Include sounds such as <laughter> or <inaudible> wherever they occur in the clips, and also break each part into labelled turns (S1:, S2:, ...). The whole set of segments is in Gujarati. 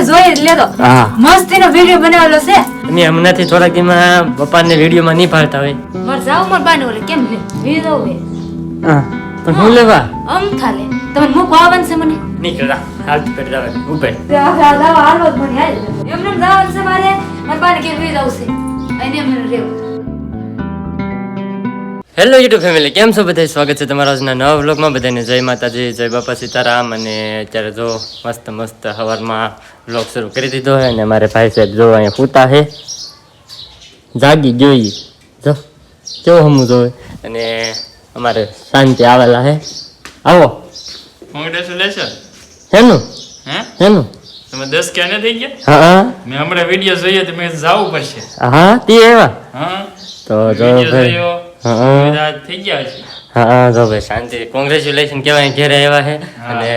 S1: તે જોઈ જ લેતો.
S2: હા.
S1: મસ્ત એનો બનાવેલો છે.
S2: તમે હમણાંથી થોડાક દીમાં પપ્પાને વિડીયોમાં નહીં પાડતા હોય.
S1: મારે જાવ માર બાને ઓલે કેમ લે વીડિયો હે
S2: હા. પણ હું લેવા?
S1: આમ થાલે. તમે મૂકો આવવાનું છે મને.
S2: નીકળા હાલ કરી જાવે ઉપર
S1: તે આપણે આ દાવા હાલો જ મને હાલ. એમને જવાનું છે મારે. મારા બાને કે વીડિયો આવશે અને મને રેવું
S2: હેલો યુટ્યુબ ફેમિલી કેમ છો બધા સ્વાગત છે તમારા આજના નવા વ્લોગમાં બધાને જય માતાજી જય બાપા સીતારામ. અને અત્યારે જો મસ્ત મસ્ત સવારમાં વ્લોગ શરૂ કરી દીધો છે અને મારે ભાઈ સાહેબ જો અહીંયા સૂતા છે. જાગી જોઈ જો કેવો હમું જોવે. અને અમારે શાંતિ આવેલા છે. આવો. હેનું?
S3: હે?
S2: હેનું?
S3: તમે દસ ક્યાં થઈ ગયા?
S2: હા
S3: મેં હમણાં વીડિયો જોઈએ તો મેં જવું પડશે.
S2: હા તે એવા
S3: હા.
S2: તો જો ભાઈ. હા
S3: થઈ ગયા છે.
S2: હા જો ભાઈ શાંતિ. કોંગ્રેચ્યુલેશન કહેવાય ઘેરે આવ્યા છે અને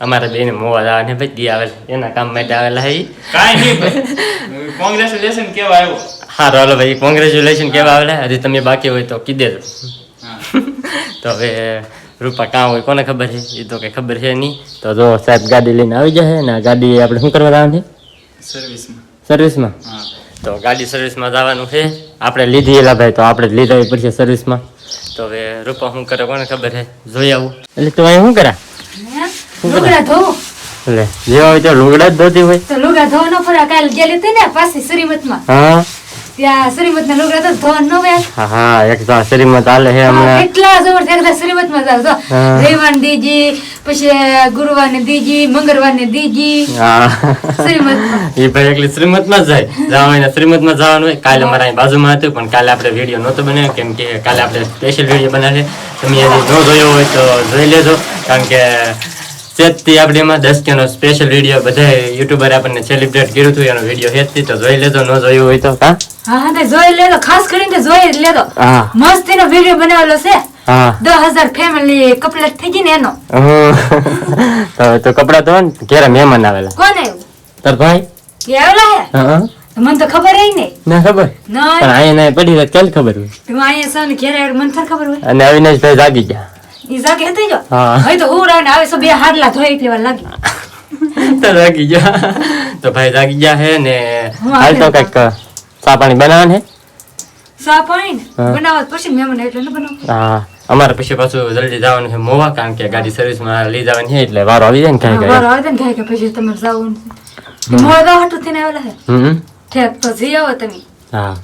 S2: અમારા બેને મોવા આવે ને ભાઈ દી આવે એના કામ માટે આવેલા છે.
S3: કાંઈ નહીં કોંગ્રેચ્યુલેશન કેવા આવ્યો.
S2: હા રોલો ભાઈ કોંગ્રેચ્યુલેશન કેવા આવેલા હજી તમે બાકી હોય તો કીધે દેજો <laughs> તો હવે રૂપા કાં હોય કોને ખબર છે એ તો કઈ ખબર છે નહીં. તો જો સાહેબ ગાડી લઈને આવી જશે ને આ ગાડી આપણે શું કરવા જવાનું છે?
S3: સર્વિસમાં
S2: સર્વિસમાં
S3: હા.
S2: તો ગાડી સર્વિસમાં જવાનું છે. આપણે લીધી એલા ભાઈ તો આપણે જ લીધા પડશે સર્વિસમાં તો હવે રૂપા શું કરે કોને ખબર છે? જોઈ આવું. એટલે તું અહીં શું કરા? લે જેવા હોય તો લુગડા જ ધોતી હોય.
S1: તો લુગડા ધોવાનો ફરા કાલ ગયેલી હતી ને પાછી શ્રીમતમાં.
S2: હા?
S1: ત્યાં શ્રીમતના લુગડા તો ધોવાનું ન હોય.
S2: હા હા એક તો શરીરમાં ચાલે છે
S1: હા,
S2: હમણાં.
S1: એટલા જબરદસ્ત એકદમ શ્રીમતમાં જાવ તો
S2: હા.
S1: દીજી પછી ગુરુવાર ને દીજી મંગળવાર ને દીજી.
S2: હા.
S1: શ્રીમતમાં
S2: એ <laughs> ભાઈ એકલી શ્રીમતમાં જાય. જવાનું શ્રીમતમાં જવાનું હોય. કાલે મારા અહીં બાજુમાં હતું પણ કાલે આપણે વીડિયો નહોતો બનાવ્યો. કેમ કે કાલે આપણે સ્પેશિયલ વીડિયો બનાવે તમે જોયો હોય તો જોઈ લેજો. કારણ કે સેજથી આપણે એમાં દસ કેનો સ્પેશિયલ વીડિયો બધા યુટ્યુબર આપણને સેલિબ્રેટ કર્યું હતું એનો વીડિયો હેજથી તો જોઈ લેજો ન જોયું હોય તો હા?
S1: હા તે જોઈ લેતો ખાસ કરીને જોઈ જ લેતો
S2: હા.
S1: મસ્ત એનો વીડિયો બનાવેલો છે. દસ હજાર ફેમિલી કપલેટ થઈ ગઈ ને એનો. <laughs>
S2: તો તો કપડા તો ઘેરે મહેમાન આવેલા. તાર ભાઈ?
S1: કે આવેલા હા? મને તો ખબર હે નહીં
S2: ના ખબર. પણ અહીંયા ના પડી રહે ચાલ ખબર હોય?
S1: તું અહીંયા સૌને ઘેર મને ખબર હોય.
S2: અને અવિનાશભાઈ જાગી ગયા.
S1: ઈ જાગે હતી જો.
S2: હા.
S1: તો હું રાવ આવે સો બે હાડલા ધોઈ એટલી લાગી.
S2: તો જાગી જા તો ભાઈ જાગી જા હે ને હાલ તો કંઈક ચા પાણી બનાવવાનું હે?
S1: સા પાણી. બનાવત પછી મહેમાન એટલે ન બનાવ.
S2: હા. અમારે પછી પાછું જલ્દી જવાનું છે મોવા કારણ કે ગાડી સર્વિસમાં લઈ જવાની છે એટલે વારો આવી જાય ને કાંઈ
S1: વાર આવી જાય ને ઘાય કે પછી તમારે જાવું. મોડા હાટું થઈને આવેલા
S2: છે
S1: ઠેક તો જઈ આવો તમે.
S2: હા.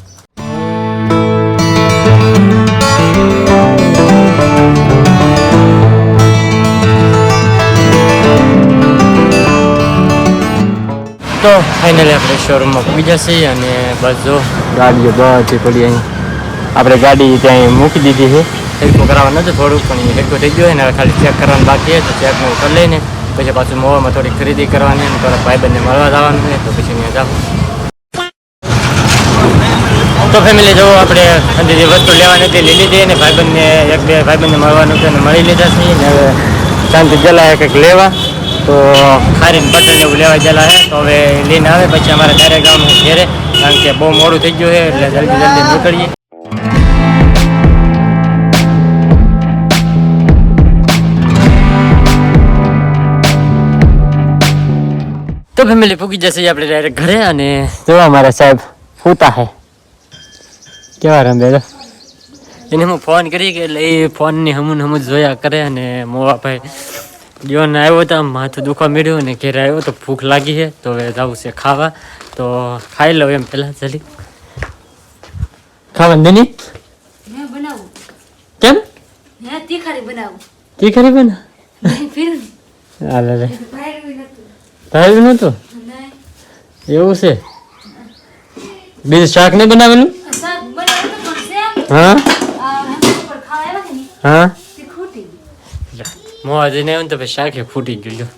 S2: તો ફાઇનલી આપણે શોરૂમમાં પહોંચી જશે અને બસ જો ગાડીઓ બધી પડી અહીં. આપણે ગાડી ત્યાં મૂકી દીધી છે. હેરકો કરાવવાનું નથી થોડુંક પણ હેરકો થઈ ગયો ને ખાલી ચેક કરવાનું બાકી છે, તો ચેક હું કરી લઈને પછી પાછું મોવામાં થોડી ખરીદી કરવાની અને થોડા ભાઈબંધને મળવા જવાનું છે, તો પછી મેં જાઉં તો ફેમિલી જો આપણે બધી વસ્તુ લેવાની હતી, લઈ લીધી અને ભાઈબંધને, એક બે ભાઈબંધને મળવાનું હતું અને મળી લીધા છીએ ને હવે શાંતિ ગયેલા કંઈક લેવા. તો ખારી બટન એવું લેવા ગયેલા છે. તો હવે લઈને આવે, પછી અમારે ઘરે ગામનું ઘેરે, કારણ કે બહુ મોડું થઈ ગયું છે, એટલે જલ્દી જલ્દી નીકળીએ. તો ફેમિલી પૂકી જશે આપણે ડાયરેક્ટ ઘરે અને જો અમારા સાહેબ ફૂતા હે કેવા રમે એને હું ફોન કરી કે એટલે એ ફોનની હમુન હમું જોયા કરે અને મોવા ભાઈ જીવન આવ્યો તો આમ માથું દુખવા મળ્યું અને ઘેર આવ્યો તો ભૂખ લાગી છે. તો હવે જવું છે ખાવા. તો ખાઈ લઉં એમ પહેલાં જલ્દી. ખાવા દેની કેમ?
S1: તીખારી બનાવું.
S2: તી ખરી બના હાલે રે
S1: ભાઈ નતું.
S2: એવું છે? બીજું શાક નહીં બનાવેલું? હા?
S1: નહીં
S2: હા? મોવા જઈને આવ્યો ને તો પછી શાકે ફૂટી ગયું.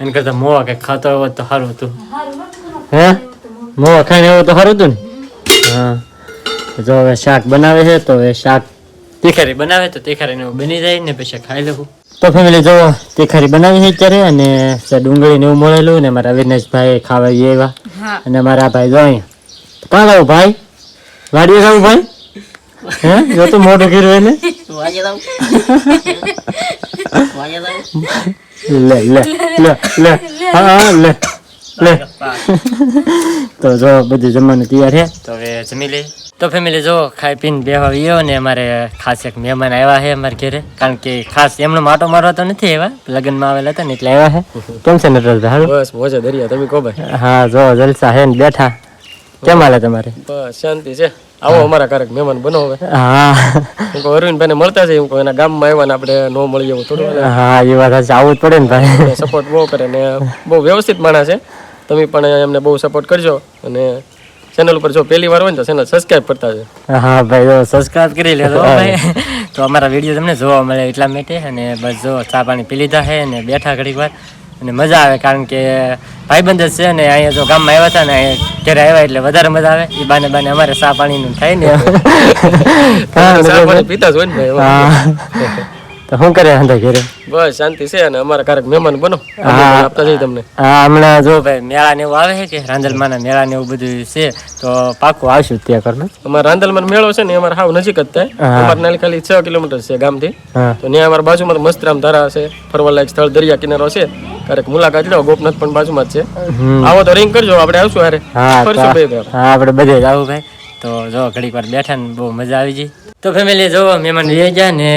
S2: એને કરતા મોવા કઈ ખાતો હોત તો સારું હતું. હે? મોવા ખાઈને આવ્યો તો સારું હતું ને? હા. જો હવે શાક બનાવે છે તો હવે શાક તીખારી બનાવે તો તીખારીને બની જાય ને પછી ખાઈ લેવું. તો ફેમિલી જો તીખારી બનાવી છે અત્યારે અને ડુંગળી ને એવું મળેલું ને મારા અવિનાશભાઈ ખાવા જેવા આવ્યા. અને મારા ભાઈ જો અહીંયા. કાં ભાઈ? વાડીએ ખાવું ભાઈ? હે જો તો મોઢું કર્યું એને લે લે લે લે હા લે લે તો જો બધું જમવાનું તૈયાર છે તો હવે જમી લઈ તો ફેમિલી જો ખાઈ પીને બેહવા આવ્યો ને અમારે ખાસ એક મહેમાન આવ્યા છે અમારે ઘરે કારણ કે ખાસ એમનો માટો મારવા તો નથી આવ્યા લગ્નમાં આવેલા હતા ને એટલે આવ્યા છે કેમ છે નટરાજભાઈ
S4: બસ મોજે દરિયા તમે કહો ભાઈ
S2: હા જો જલસા હે ને બેઠા કેમ હાલે તમારે
S4: બસ શાંતિ છે આવો અમારા કારક મહેમાન બનો હવે.
S2: હા.
S4: હું કહું અરવિંદભાઈને મળતા છે હું કહું એના ગામમાં આવ્યા ને આપણે નો મળીએ એવું થોડું
S2: હા એ વાત સાચી આવવું જ પડે ને ભાઈ.
S4: સપોર્ટ બહુ કરે ને બહુ વ્યવસ્થિત માણસ છે. તમે પણ એમને બહુ સપોર્ટ કરજો અને ચેનલ ઉપર જો પહેલી વાર હોય ને તો ચેનલ સબસ્ક્રાઇબ કરતા છે
S2: હા ભાઈ સબસ્ક્રાઇબ કરી લેજો ભાઈ. તો અમારા વીડિયો તમને જોવા મળે એટલા માટે અને બસ જો ચા પાણી પી લીધા છે અને બેઠા ઘડીક વાર. અને મજા આવે કારણ કે ભાઈબંધ જ છે ને અહીંયા જો ગામમાં આવ્યા હતા ને અહીંયા ઘરે આવ્યા એટલે વધારે મજા આવે. એ બાને બાને અમારે સા પાણીનું થાય ને <laughs>
S4: પીતા જ હોય <laughs>
S2: તો શું કરે અંદર ઘરે?
S4: બસ શાંતિ છે અને અમારા કારક મહેમાન બનો. આપતા જઈએ તમને.
S2: હા હમણાં જો ભાઈ મેળા ને એવું આવે છે કે રાંદલમાના મેળા ને એવું બધું છે તો પાકું આવશું ત્યાં કરને
S4: અમારા રાંદલમાં મેળો છે ને અમારે હાવ નજીક જ થાય.
S2: હા.
S4: અમારે નાની ખાલી છ કિલોમીટર છે ગામથી. તો ત્યાં અમારા બાજુમાં મસ્તરામ ધારા છે ફરવા લાયક સ્થળ દરિયા કિનારો છે. ક્યારેક મુલાકાત લો ગોપનાથ પણ બાજુમાં જ છે. આવો તો રિંગ કરજો આપણે આવશું અરે
S2: હા
S4: ફરશું
S2: હા આપણે બધે આવું ભાઈ. તો જો ઘડીક વાર બેઠા ને બહુ મજા આવી ગઈ. તો ફેમિલી જો મહેમાન રહી ગયા ને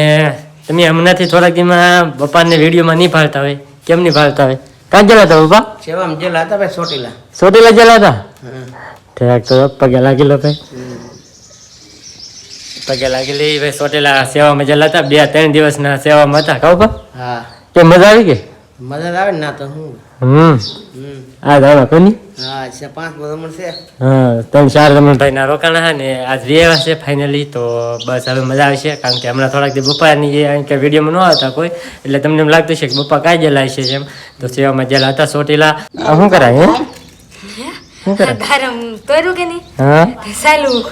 S2: તમે હમણાંથી થોડાક દીમાં બપાને વિડીયોમાં નહીં ફાળતા હોય. કેમ નહીં ફાળતા હોય? કાં જેલા હતા બાપા
S5: સેવામાં જેલા હતા ભાઈ સોટીલા
S2: સોટીલા જેલા હતા? ઠેક તો પગે લાગી લો ભાઈ. પગે લાગેલી ભાઈ સોટેલા સેવામાં જેલા હતા બે ત્રણ દિવસના સેવામાં હતા. કહું પા.
S5: હા.
S2: કે મજા આવી ગઈ?
S5: મદદ આવે ના તો હું?
S2: હમ. આ દાડા કોની?
S5: હા છે પાંચ બધા છે.
S2: હા ત્રણ ચાર રમણભાઈ ના રોકાણા છે ને આજ વ્યવહાર છે ફાઇનલી તો બસ હવે મજા આવશે કારણ કે હમણાં થોડાક દી બપાની જે અહીં કે વિડીયોમાં ન આવતા કોઈ એટલે તમને એમ લાગતું છે કે બપ્પા કાંઈ છે એમ તો સેવામાં ગયેલા હતા ચોટીલા શું કરાય હે? શું કરાય?
S1: ગરમ કે નહીં?
S2: હા.
S1: સાલું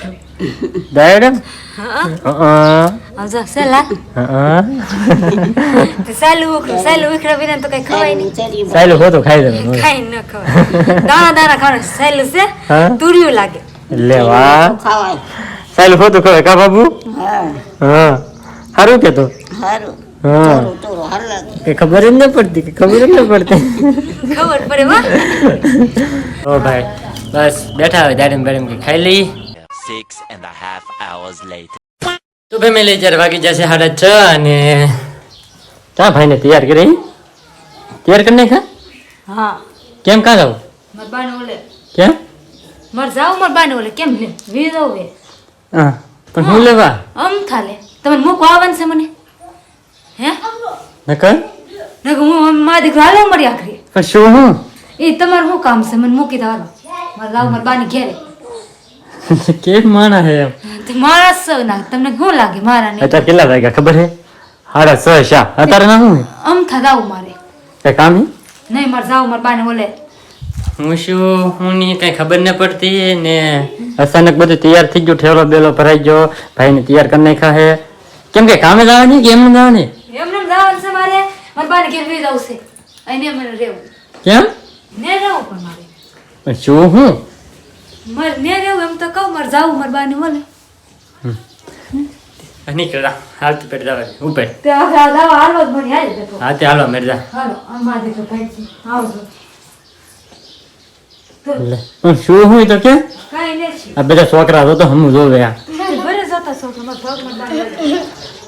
S1: આવજો સેલા
S2: હા
S1: સાલું ઉખડું સાલું ઉખડા વિના તો કઈ ખવાય નહીં
S2: સાયલું હોતું ખાઈ દેવાનું
S1: ખાઈ ન ખવાય દાણા દાણા ખાવાનું સાલું છે તુર્યું લાગે
S2: લે વાહ સાયલું હોતું ખવાય કા બાબુ હા સારું કે તો હા કે ખબર જ ન પડતી કે ખબર જ ન પડતી
S1: ખબર પડે હો
S2: ઓ ભાઈ બસ બેઠા હોય દાડમ બેડમ કે ખાઈ લઈ
S6: Six and a half hours later.
S2: તો ફેમિલી અત્યારે વાગી જશે સાડા છ અને ચા ભાઈને તૈયાર કરી? તૈયાર કરી નાખા
S1: હા.
S2: કેમ કા જાવ?
S1: માર બાને ઓલે.
S2: કેમ?
S1: મર જાવ માર બાને ઓલે. કેમ લે વી જાવ વે
S2: હા પણ હું લેવા?
S1: આમ થાલે. તમે મૂકવા આવવાનું છે મને? હે?
S2: નકર?
S1: નકર હું મા દીકરો હાલો મળી આખરી
S2: પણ શું હું?
S1: એ તમારું શું કામ છે? મને મૂકી દો હાલો. મારે જાવ મારા બાની ઘેરે.
S2: કેમ માણા હે એમ?
S1: મારા સ ના તમને શું લાગે મારા ને?
S2: અત્યારે કેટલા વાગ્યા ખબર હે? હાડા સ શા? અત્યારે ના હું
S1: આમ થા જાવ મારે.
S2: કઈ કામ? હે
S1: નહીં મારે જાવ મારા બાને ઓલે.
S2: હું શું? હું ની કઈ ખબર ન પડતી ને અચાનક બધું તૈયાર થઈ ગયું ઠેલો બેલો ભરાઈ ગયો ભાઈને તૈયાર કરી નાખ્યા હે. કેમ કે કામે જવાની કે એમને જવાની?
S1: એમને જવાનું છે મારે. મારા બાને ઘેર વી જાવ છે. અહીં મને રહેવું.
S2: કેમ?
S1: ને રહેવું પણ મારે.
S2: પણ શું હું?
S1: મારે ને તો કહું મારે જાવું મારે બાને
S2: નીકળા હાલતી પેટ જવા ઉપર
S1: તે હાલો જ મને હાલ બેઠો.
S2: હા તે હાલો મિર્ઝા
S1: હાલો આ મારા ભાઈ આવજો.
S2: પણ શું હોય તો કે?
S1: કાંઈ નથી
S2: આ બધા છોકરા તો હમું જોવે આ.
S1: ઘરે જતા ભાગ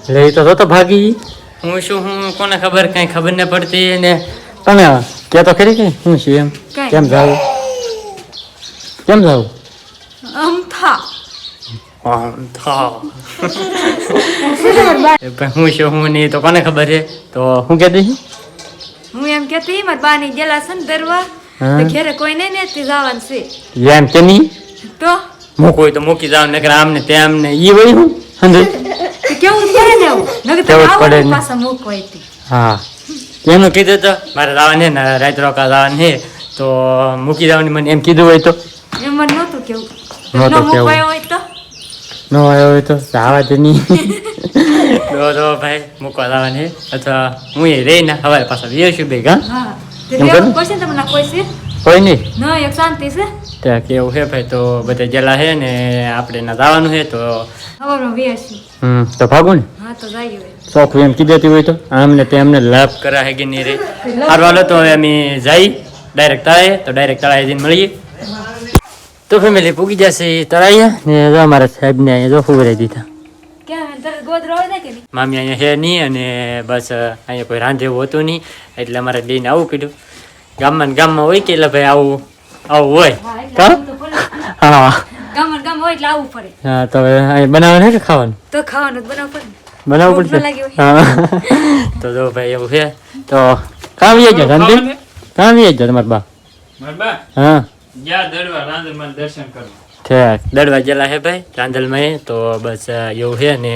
S2: લે તો તો ભાગી. હું શું હું કોને ખબર? કઈ ખબર ન પડતી ને તમે કે તો ખરી કે હું છું એમ? કેમ જાવ કેમ જાવ
S1: આમ થા
S2: આમ થા પણ હું છું હું નહીં તો કોને ખબર છે? તો હું કહેતી હતી?
S1: હું એમ કેતી મારા બાની ગેલા છે ને દરવા
S2: હા.
S1: તો ઘેરે કોઈ નહીં ને તે જવાનું છે.
S2: એમ કે નહીં?
S1: તો?
S2: મૂકવું હોય તો મૂકી જાવ નકર આમ ને તેમ ને ઈ વળી હું સમજે
S1: તે કેવું જ પડે ને એવું નકર તમે
S2: કેવું જ
S1: આવો
S2: પડે
S1: ને.
S2: ને.
S1: પાછા મૂકવાય તે
S2: હા. એમનું કીધું તો મારે જવાનું છે ને રાત રોકા જવાનું છે તો મૂકી જવાની મને એમ કીધું હોય તો.
S1: એમ મને નહોતું કેવું.
S2: નહોતું
S1: તો
S2: કેવું.
S1: હોય તો?
S2: ન આવ્યો હોય તો જવા જ નહીં. <laughs> તો તો ભાઈ મૂકવા છે અથવા હું એ રહી ને હવે પાછા વ્યવ છું બે ગા
S1: હા તે
S2: એમ
S1: રહેવું
S2: કરો?
S1: પડશે ને તમને કોઈ છે?
S2: કોઈ નહીં.
S1: ના એક શાંતિ છે.
S2: ત્યાં કેવું છે ભાઈ તો બધા ગયેલા છે ને આપણે ના જવાનું છે તો હમ તો ભાગો ને? ચોખ્ખું એમ કીધી હતી હોય તો? આમને તેમને લાભ કરા હે કે નહીં રે? સારું હાલો તો હવે અમે જઈ ડાયરેક્ટ તળાએ તો ડાયરેક્ટ તળાએ જઈને મળીએ. તો ફેમિલી પૂગી જશે તળાઈએ ને જો અમારા સાહેબને અહીંયા જો ફુગરાઈ દીધા મામી અહીંયા હે નહીં અને બસ અહીંયા કોઈ રાંધે એવું હતું નહીં. એટલે અમારે બેન આવું કીધું. ગામમાં ને ગામમાં હોય કે એટલે ભાઈ આવું આવું હોય?
S1: હા
S2: હા?
S1: ગામમાં ગામ હોય એટલે આવવું પડે.
S2: હા તો હવે અહીંયા બનાવવાનું કે ખાવાનું?
S1: તો ખાવાનું બનાવવું પડે.
S2: બનાવવું પડશે? હા. તો જો ભાઈ એવું છે. તો કામ કામ તમારા બા? હા.
S3: દડવા
S2: જેલા હે ભાઈ રાંધલમાં તો બસ એવું છે ને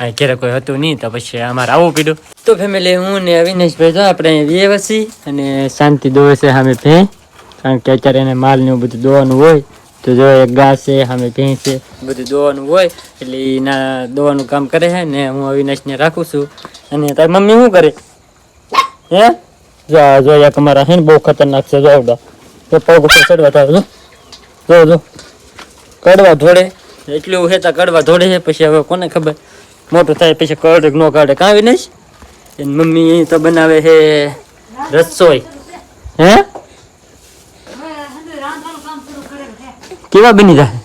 S2: અહીં કોઈ હતું નહીં, તો પછી અમારે આવું પીડું તો ફેમિલી હું ને અવિનાશભાઈ તો આપણે અને શાંતિ દોવે છે સામે ભે કારણ કે અત્યારે એને માલ ને બધું દોવાનું હોય, તો જો, એક ઘાસ છે, સામે ભેં છે બધું દોવાનું હોય, એટલે એના દોવાનું કામ કરે છે ને, હું અવિનાશને રાખું છું. અને તારી મમ્મી શું કરે? હે? જો જો, એક અમારા હે ને, બહુ ખતરનાક છે, જો, આવડા. પગ ઉપર ચડવા થાય જો જો. કડવા ધોડે એટલું હેતા કડવા ધોડે છે, પછી હવે કોને ખબર? મોટું થાય પછી કડ ન કાઢે. કાંઈ નહીં એની મમ્મી તો બનાવે છે રસોઈ. હે. કેવા બની જાય?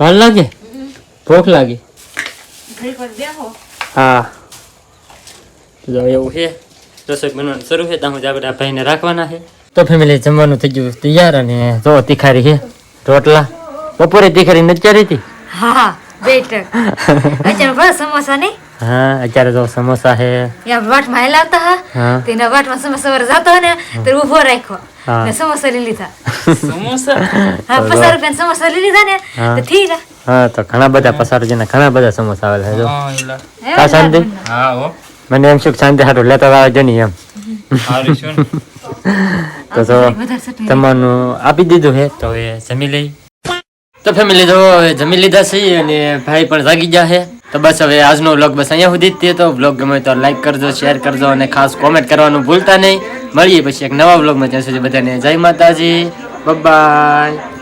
S1: ભાલ લાગે?
S2: ભૂખ લાગે. હા. એવું છે. રસોઈ બનવાનું શરૂ છે ત્યાં સુધી આપણે આ ભાઈને રાખવાના છે. તો ફેમિલી જમવાનું થઈ ગયું. તૈયાર અને જો તીખારી છે રોટલા. બપોરે તીખારી નચારી હતી?
S1: હા બેટર. અચાનક બસ સમોસા નહીં?
S2: હા અત્યારે તો સમોસા હે
S1: યા વાટમાં લાવતા હા. તેના વાટ વાટમાં સમોસા વર જાતો ને તો ઊભો રાખ્યો. ને સમોસા લઈ લીધા.
S3: સમોસા?
S1: હા પસાર રૂપિયા સમોસા લઈ લીધા ને. તો ઠીક
S2: હા તો ઘણા બધા પસારજીના ઘણા બધા સમોસા આવેલા છે જો.
S3: હા એલા.
S2: કા શાંતિ.
S3: હા હો.
S2: મને એમ શું શાંતિ સારું લેતા આવે છે નહીં એમ. તો તો તમારું આપી દીધું હે તો હવે જમી લઈ તો ફેમિલી તો જમી લીધા છે અને ભાઈ પણ જાગી ગયા છે તો બસ હવે આજનો વ્લોગ બસ અહીંયા સુધી જ તો વ્લોગ ગમે તો લાઈક કરજો શેર કરજો અને ખાસ કોમેન્ટ કરવાનું ભૂલતા નહીં મળીએ પછી એક નવા વ્લોગમાં ત્યાં સુધી બધાને જય માતાજી બાય